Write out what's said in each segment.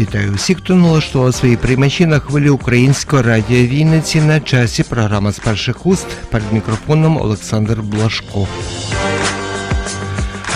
Вітаю всіх, хто налаштував свої приймачі на хвилі українського радіо Вінниці на часі. Програма з перших уст перед мікрофоном Олександр Блашко.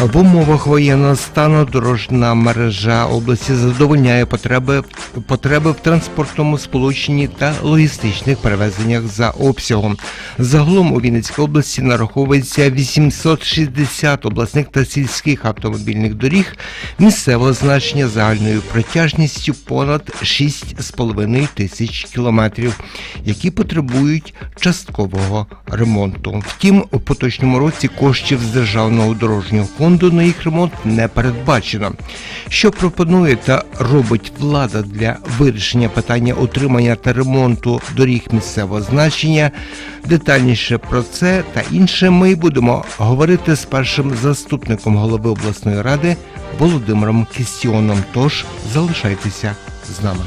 В умовах воєнного стану дорожна мережа області задовольняє потреби, потреби в транспортному сполученні та логістичних перевезеннях за обсягом. Загалом у Вінницькій області нараховується 860 обласних та сільських автомобільних доріг місцевого значення загальною протяжністю понад 6,5 тисяч кілометрів, які потребують часткового ремонту. Втім, у поточному році коштів з державного дорожнього фонду на їх ремонт не передбачено. Що пропонує та робить влада для вирішення питання утримання та ремонту доріг місцевого значення? Детальніше про це та інше ми будемо говорити з першим заступником голови обласної ради Володимиром Кістіоном. Тож залишайтеся з нами.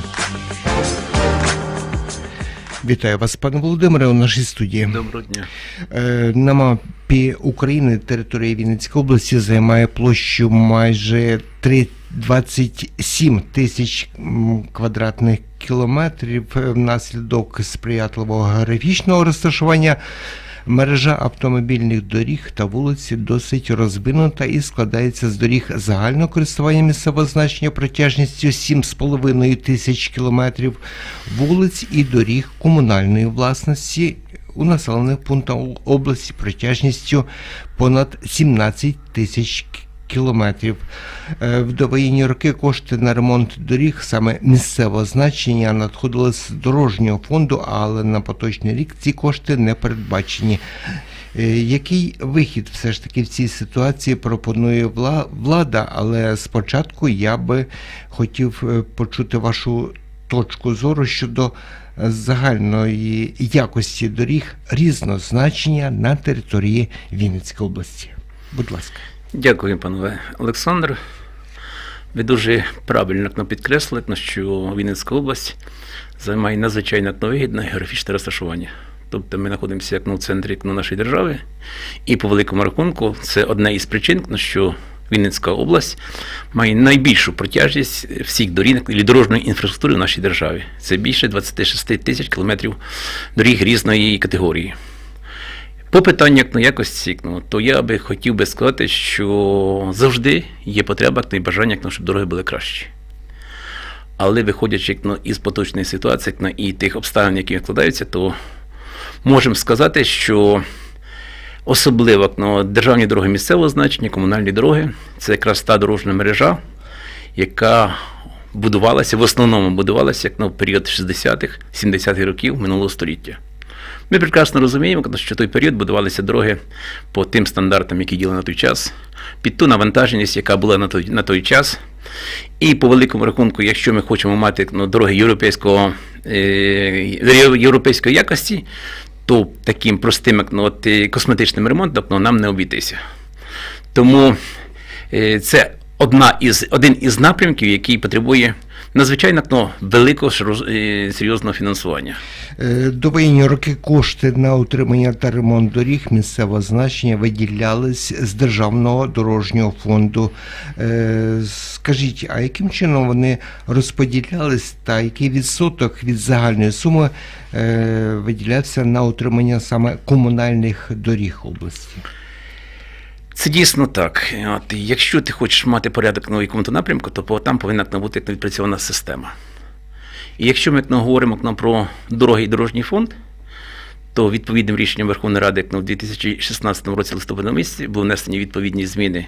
Вітаю вас, пане Володимире, у нашій студії. Доброго дня. Е, На мапі України територія Вінницької області займає площу майже 3 27 тисяч квадратних кілометрів Е, внаслідок сприятливого географічного розташування. Мережа автомобільних доріг та вулиці досить розвинута і складається з доріг загального користування місцевого значення протяжністю 7,5 тисяч кілометрів, вулиць і доріг комунальної власності у населених пунктах області протяжністю понад 17 тисяч к- кілометрів. Е, В довоєнні роки кошти на ремонт доріг саме місцевого значення надходили з дорожнього фонду, але на поточний рік ці кошти не передбачені. Е, Який вихід все ж таки в цій ситуації пропонує влада? Але спочатку я би хотів е, почути вашу точку зору щодо загальної якості доріг різного значення на території Вінницької області. Будь ласка. Дякую, панове Олександр. Ви дуже правильно підкреслили, що Вінницька область займає надзвичайно вигідне географічне розташування. Тобто ми знаходимося як ну, в центрі нашої держави, і по великому рахунку це одна із причин, що Вінницька область має найбільшу протяжність всіх доріг і дорожньої інфраструктури в нашій державі. Це більше 26 тисяч кілометрів доріг різної категорії. По питаннях ну, якості, ну, то я би хотів би сказати, що завжди є потреба і бажання, щоб дороги були кращі. Але виходячи із поточної ситуації і тих обставин, які складаються, то можемо сказати, що особливо державні дороги місцевого значення, комунальні дороги це якраз та дорожня мережа, яка будувалася, в основному будувалася як в період 60-х, 70-х років минулого століття. Ми прекрасно розуміємо, що в той період будувалися дороги по тим стандартам, які діяли на той час, під ту навантаженість, яка була на той, на той час. І по великому рахунку, якщо ми хочемо мати ну, дороги європейського, е, європейської якості, то таким простим ну, от, е, косметичним ремонтом ну, нам не обійтися. Тому е, це одна із, один із напрямків, який потребує надзвичайно ну, великого серйозного фінансування. Е, Довоєнні роки кошти на утримання та ремонт доріг місцевого значення виділялись з державного дорожнього фонду. Е, Скажіть, а яким чином вони розподілялись та який відсоток від загальної суми е, виділявся на утримання саме комунальних доріг області? Це дійсно так. От, якщо ти хочеш мати порядок на якому-то напрямку, то там повинна бути відпрацьована система. І якщо ми як, говоримо як, ну, про дороги і дорожній фонд, то відповідним рішенням Верховної Ради як, ну, в 2016 році листопада місяці були внесені відповідні зміни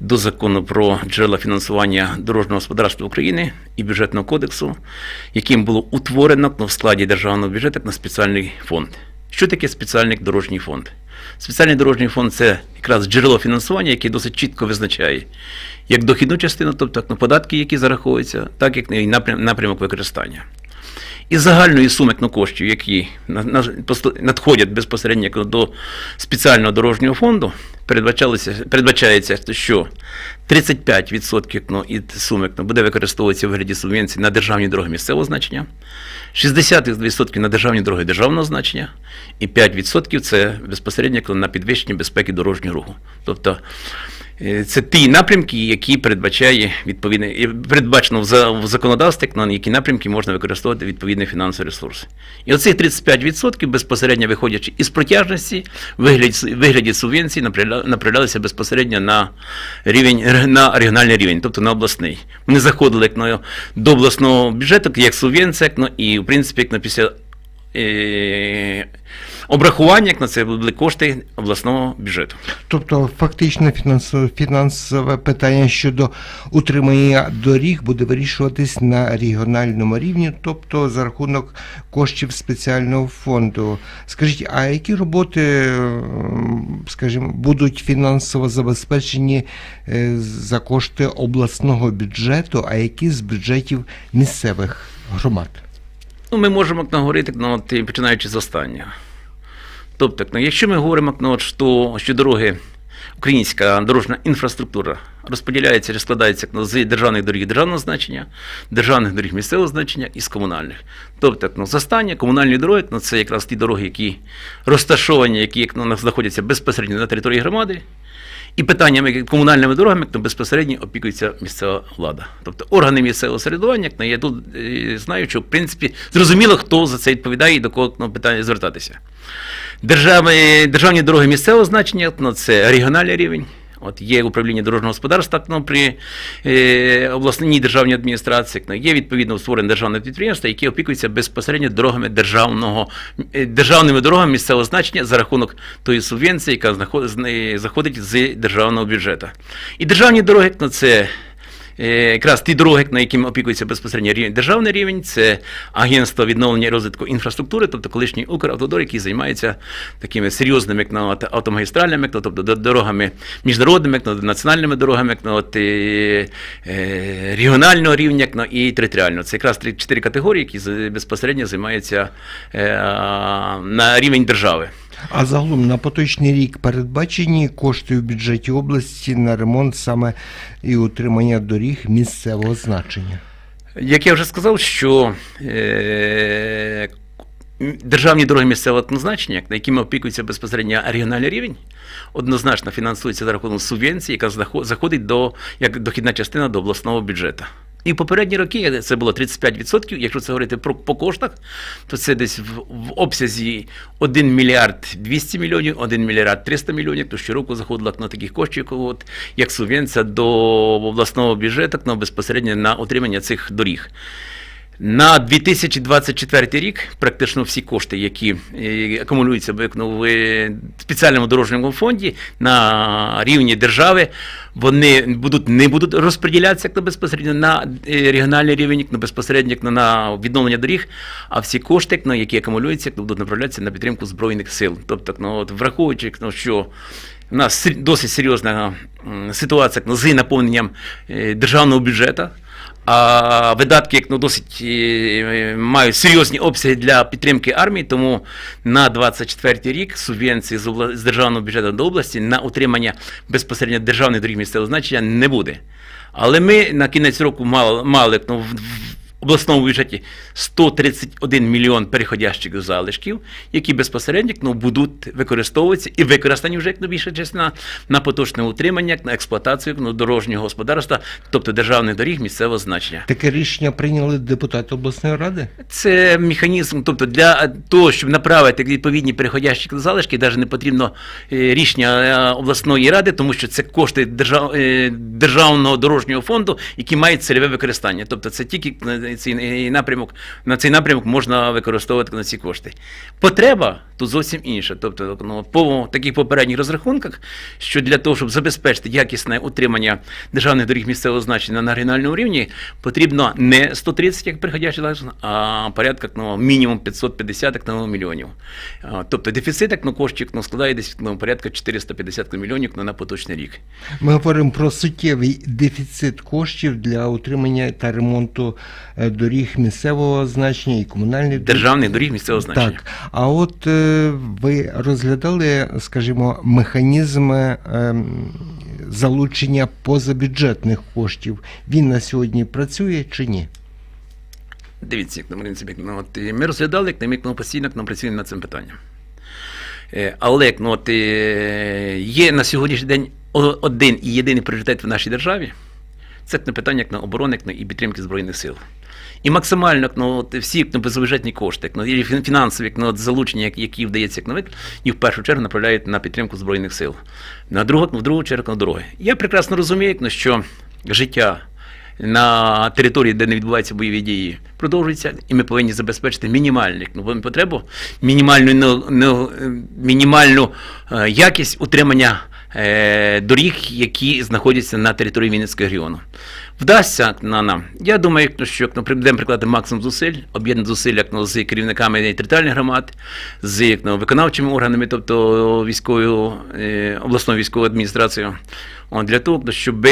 до закону про джерела фінансування дорожнього господарства України і бюджетного кодексу, яким було утворено ну, в складі державного бюджету на спеціальний фонд. Що таке спеціальний дорожній фонд? Спеціальний дорожній фонд це якраз джерело фінансування, яке досить чітко визначає як дохідну частину, тобто податки, які зараховуються, так як і напрям- напрямок використання. Із загальної суми коштів, які на- на- надходять безпосередньо до спеціального дорожнього фонду, передбачається, що 35% ну, від суми буде використовуватися в вигляді субвенцій на державні дороги місцевого значення, 60% на державні дороги державного значення, і 5% це безпосередньо на підвищення безпеки дорожнього руху. Тобто Це ті напрямки, які передбачає відповідне передбачено в за- законодавстві, на які напрямки можна використовувати відповідний фінансовий ресурс. І оцих 35% безпосередньо виходячи із протяжності, вигляді, вигляді направля- направлялися безпосередньо на рівень на регіональний рівень, тобто на обласний. Вони заходили як на, до обласного бюджету як субвенція, як на, і в принципі як на після. Е, обрахування, як на це були кошти обласного бюджету. Тобто, фактично фінансове, питання щодо утримання доріг буде вирішуватись на регіональному рівні, тобто за рахунок коштів спеціального фонду. Скажіть, а які роботи, скажімо, будуть фінансово забезпечені е, за кошти обласного бюджету, а які з бюджетів місцевих громад? Ну, ми можемо говорити, ну, починаючи з останнього. Тобто, ну, якщо ми говоримо, ну, що, що дороги, українська дорожня інфраструктура розподіляється чи складається ну, з державних доріг державного значення, державних доріг місцевого значення і з комунальних. Тобто, ну, застання, комунальні дороги ну, це якраз ті дороги, які розташовані, які ну, знаходяться безпосередньо на території громади. І питаннями комунальними дорогами то безпосередньо опікується місцева влада. Тобто органи місцевого середування, як, я тут е, знаю, що в принципі зрозуміло, хто за це відповідає і до кого ну, питання звертатися. Державні, державні дороги місцевого значення ну, це регіональний рівень. От є управління дорожнього господарства ну, при е, обласній державній адміністрації, є відповідно створене державне підприємство, яке опікується безпосередньо дорогами державного, е, державними дорогами місцевого значення за рахунок тої субвенції, яка з заходить з державного бюджету. І державні дороги ну, це Е, Якраз ті дороги, на якими опікується безпосередньо рівень державний рівень, це агентство відновлення і розвитку інфраструктури, тобто колишній Укравтодор, який займається такими серйозними як автомагістралями, тобто дорогами міжнародними, як на, національними дорогами, як е, е, регіонального рівня, як і територіального. Це якраз чотири категорії, які безпосередньо займаються е, на рівень держави. А загалом на поточний рік передбачені кошти у бюджеті області на ремонт саме і утримання доріг місцевого значення. Як я вже сказав, що е, державні дороги місцевого значення, на якими опікується безпосередньо регіональний рівень, однозначно фінансується за рахунок субвенції, яка захо- заходить до як дохідна частина до обласного бюджету. І в попередні роки це було 35%, якщо це говорити про по коштах, то це десь в, в обсязі 1 мільярд 200 мільйонів, 1 мільярд 300 мільйонів, то щороку заходило на таких коштів, от, як субвенція до обласного бюджету ну, безпосередньо на отримання цих доріг. На 2024 рік практично всі кошти, які е, акумулюються в ну, в спеціальному дорожньому фонді на рівні держави, вони будуть не будуть розподілятися як на безпосередньо на е, регіональний рівень, як безпосередньо як на- відновлення доріг, а всі кошти, як на які акумулюються, як будуть направлятися на підтримку збройних сил. Тобто, ну, от, враховуючи, як, ну, що у нас досить серйозна ситуація як, ну, з наповненням е, державного бюджету. А видатки як ну, досить е, мають серйозні обсяги для підтримки армії, тому на 24 рік субвенції з, державного бюджету до області на утримання безпосередньо державних доріг місцевого значення не буде. Але ми на кінець року мали, мали ну, обласному бюджеті 131 мільйон переходящих залишків, які безпосередньо ну, будуть використовуватися і використані вже як ну, більша частина на поточне утримання, як на експлуатацію ну, дорожнього господарства, тобто державних доріг місцевого значення. Таке рішення прийняли депутати обласної ради? Це механізм, тобто для того, щоб направити відповідні переходящі залишки, навіть не потрібно е, рішення е, обласної ради, тому що це кошти держав, е, державного дорожнього фонду, які мають цільове використання. Тобто це тільки цей е, напрямок, на цей напрямок можна використовувати на ці кошти. Потреба тут зовсім інша. Тобто, ну, по таких попередніх розрахунках, що для того, щоб забезпечити якісне утримання державних доріг місцевого значення на регіональному рівні, потрібно не 130, як приходячий залишок, а порядка ну, мінімум 550 як, ну, мільйонів. Тобто дефіцит як, ну, коштів ну, складає десь ну, порядка 450 мільйонів ну, на поточний рік. Ми говоримо про суттєвий дефіцит коштів для утримання та ремонту доріг місцевого значення і комунальних. Державних доріг місцевого значення. Так, а от е, ви розглядали, скажімо, механізми ем, залучення позабюджетних коштів. Він на сьогодні працює чи ні? Дивіться, як на принципі, ну, от, ми розглядали, як ми ну, постійно як, ну, працюємо над цим питанням. Е, Але як, ну, от, е, є на сьогоднішній день один і єдиний пріоритет в нашій державі це питання як, ну, оборони як, ну, і підтримки Збройних сил. І максимально ну, всі ну, безбюджетні кошти, ну, і фінансові ну, залучення, які вдається ну, і в першу чергу направляють на підтримку Збройних сил. На другу, в другу чергу на дороги. Я прекрасно розумію, ну, що життя на території, де не відбуваються бойові дії, продовжується, і ми повинні забезпечити мінімальну ну, потребу, мінімальну, ну, ну, мінімальну е, якість утримання е, доріг, які знаходяться на території Вінницького регіону. Вдасться на нам. Я думаю, що ну, будемо прикладати максимум зусиль, об'єднати зусиль як, ну, з керівниками територіальних громад, з як, ну, виконавчими органами, тобто військовою, е, обласною військовою адміністрацією, для того, щоб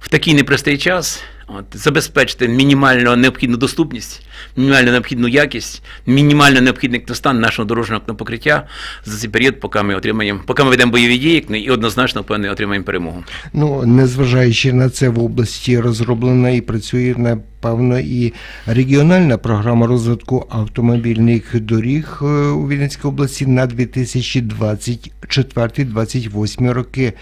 в такий непростий час от, забезпечити мінімально необхідну доступність, мінімально необхідну якість, мінімально необхідний стан нашого дорожнього покриття за цей період, поки ми отримаємо, поки ми ведемо бойові дії і однозначно впевнений, отримаємо перемогу. Ну, незважаючи на це, в області розроблена і працює напевно і регіональна програма розвитку автомобільних доріг е, у Вінницькій області на 2024-2028 роки.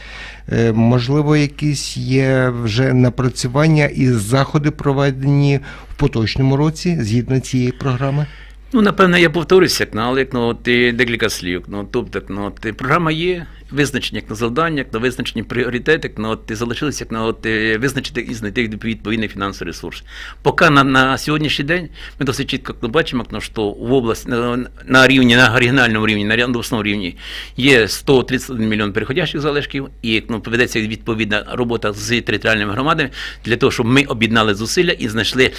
Е, Можливо, якісь є вже напрацювання і заходи проведені в поточному році згідно цієї програми. Ну, напевно, я повторюся, ну, але як, ну, от, декілька слів. Ну, тобто, ну, от, програма є, визначені як на завдання, як на визначені пріоритети, як, ну, от, і залишилося як, ну, от, визначити і знайти відповідний фінансовий ресурс. Поки на, на сьогоднішній день ми досить чітко як, бачимо, як, ну, що в область, на, на рівні, на регіональному рівні, на обласному рівні є 131 мільйон переходящих залишків, і як, ну, ведеться відповідна робота з територіальними громадами для того, щоб ми об'єднали зусилля і знайшли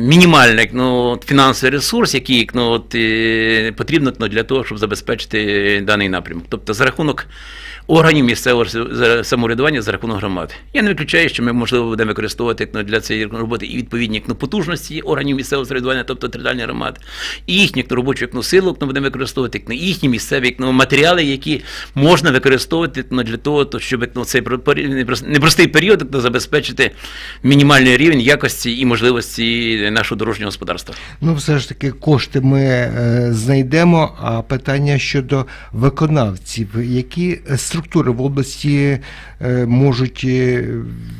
мінімальний ну, фінансовий ресурс, який ну, от, е, потрібно ну, для того, щоб забезпечити даний напрямок. Тобто за рахунок органів місцевого самоврядування, за рахунок громад. Я не виключаю, що ми, можливо, будемо використовувати ну, для цієї роботи і відповідні ну, потужності органів місцевого самоврядування, тобто територіальних громад, і їхню ну, робочу ну, силу ну, будемо використовувати, ну, їхні місцеві ну, матеріали, які можна використовувати ну, для того, то, щоб ну, цей непростий період ну, забезпечити мінімальний рівень якості і можливості нашого дорожнього господарства. Ну, все ж таки, кошти ми е, знайдемо. А питання щодо виконавців, які структури в області е, можуть е,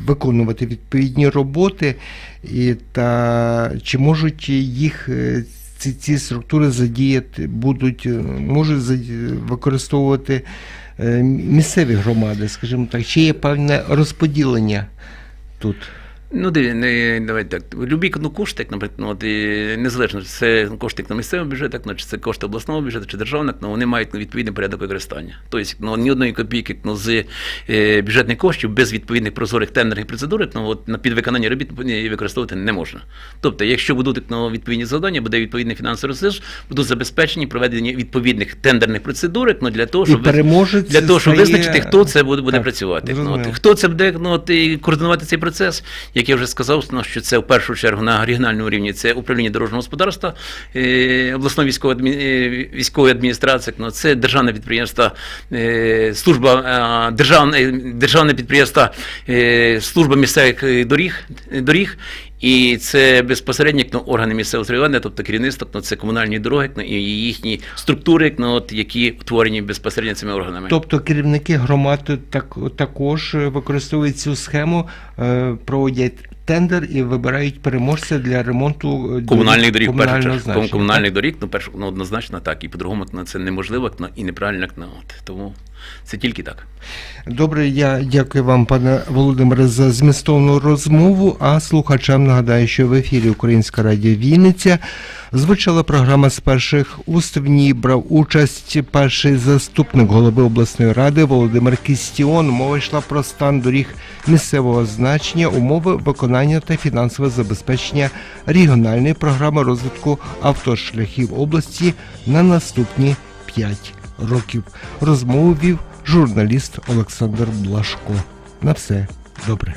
виконувати відповідні роботи, і та чи можуть їх е, ці, ці структури задіяти, будуть е, можуть використовувати е, місцеві громади, скажімо так, чи є певне розподілення тут? Ну, диві, не, давайте так. Любі ну, кошти, як, наприклад, ну, от, і незалежно, чи це кошти на місцевий бюджет, як, ну, чи це кошти обласного бюджету, чи державних, ну, вони мають ну, відповідний порядок використання. Тобто, ну, ні одної копійки ну, з е, бюджетних коштів без відповідних прозорих тендерних процедур ну, от, на підвиконання робіт використовувати не можна. Тобто, якщо будуть ну, відповідні завдання, буде відповідний фінансовий ресурс, будуть забезпечені проведення відповідних тендерних процедур ну, для того, щоб для того, щоб стає- визначити, хто це буде, буде Так, працювати. Ну, от, хто це буде ну, от, і координувати цей процес, як я вже сказав, ну, що це в першу чергу на регіональному рівні це управління дорожнього господарства, обласна обласної військової, адмі... е, військової адміністрації, ну, це державне підприємство, е, служба е, державне, державне підприємство, е, служба місцевих е, доріг, доріг. І це безпосередньо ну, органи місцевого самоврядування, тобто керівництво, ну, це комунальні дороги ну, і їхні структури, ну, які утворені безпосередньо цими органами. Тобто керівники громад так, також е, використовують цю схему, е, проводять тендер і вибирають переможця для ремонту е, Комунальних доріг, в першу комунального комунальних доріг, ну, перш, ну, однозначно так. І по-другому ну, це неможливо ну, і неправильно. Ну, от. Тому це тільки так. так? Добре, я дякую вам, пане Володимире, за змістовну розмову. А слухачам нагадаю, що в ефірі Українська радіо Вінниця звучала програма з перших уст. В ній брав участь перший заступник голови обласної ради Володимир Кістіон. Мова йшла про стан доріг місцевого значення, умови виконання та фінансове забезпечення регіональної програми розвитку автошляхів області на наступні 5 років. Розмову вів журналіст Олександр Блашко. На все добре.